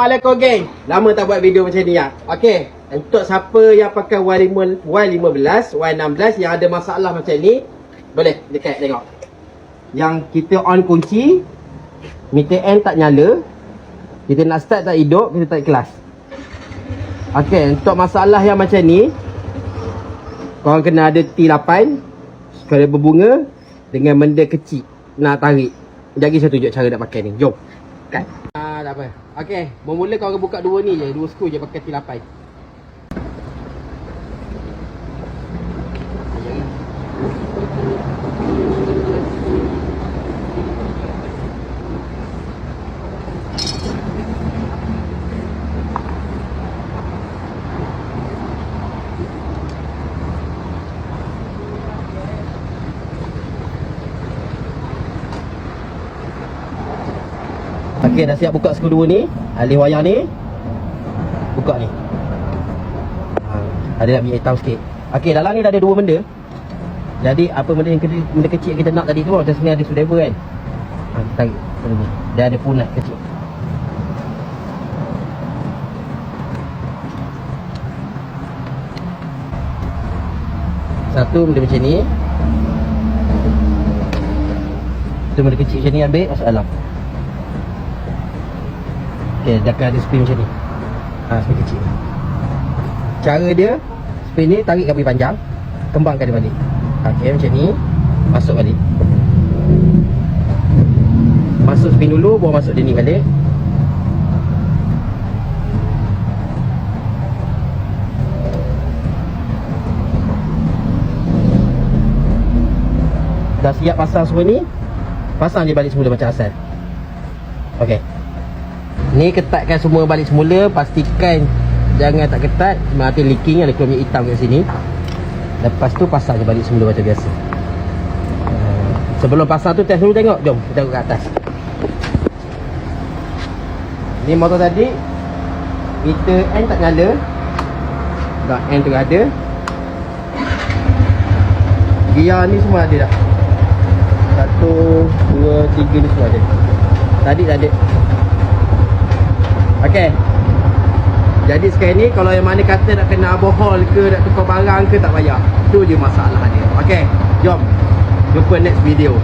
Assalamualaikum geng. Lama tak buat video macam ni ya. Okey, untuk siapa yang pakai Y5, Y15, Y16 yang ada masalah macam ni, boleh dekat tengok. Yang kita on kunci, meter N tak nyala. Kita nak start tak hidup, kita tak kelas. Okey, untuk masalah yang macam ni, korang kena ada T8 Sekali berbunga Dengan benda kecil Nak tarik Jadi saya tunjuk cara nak pakai ni Jom Kan apa Okey Bermula korang buka dua ni je Dua skru je pakai T8 Okey dah siap buka skru dua ni. Alih wayar ni. Buka ni. Ha, Ada nak minyak hitam sikit. Okey dalam ni dah ada dua benda. Jadi apa benda yang kecil, benda kecil kita nak tadi tu Macam sini ada screwdriver kan? Ha, kita Tarik benda ni Dia ada punat kecil. Satu benda macam ni. Satu benda kecil macam ni ambil masuk dalam Okay, dia akan ada spin macam ni. Ha, Spin kecil. Cara dia Spin ni tarik kabel panjang Kembangkan dia balik. Okay, macam ni Masuk balik. Masuk spin dulu Baru masuk dia ni balik. Dah siap pasang semua ni Pasang je balik semula macam asal. Okay Ni ketatkan semua balik semula Pastikan Jangan tak ketat. Nanti leaking Ada keluar minyak hitam kat sini. Lepas tu pasang je balik semula macam biasa. Uh, Sebelum pasang tu test dulu tengok. Jom kita tengok kat atas. Ni motor tadi Meter N tak nyala. Dah N tu ada. Gear ni semua ada dah. Satu Dua Tiga ni semua ada. Tadi tak ada Okey. Jadi sekarang ni kalau yang mana kata nak kena overhaul ke nak tukar barang ke tak payah. Tu je masalah dia. Okey. Jom. Jumpa next video.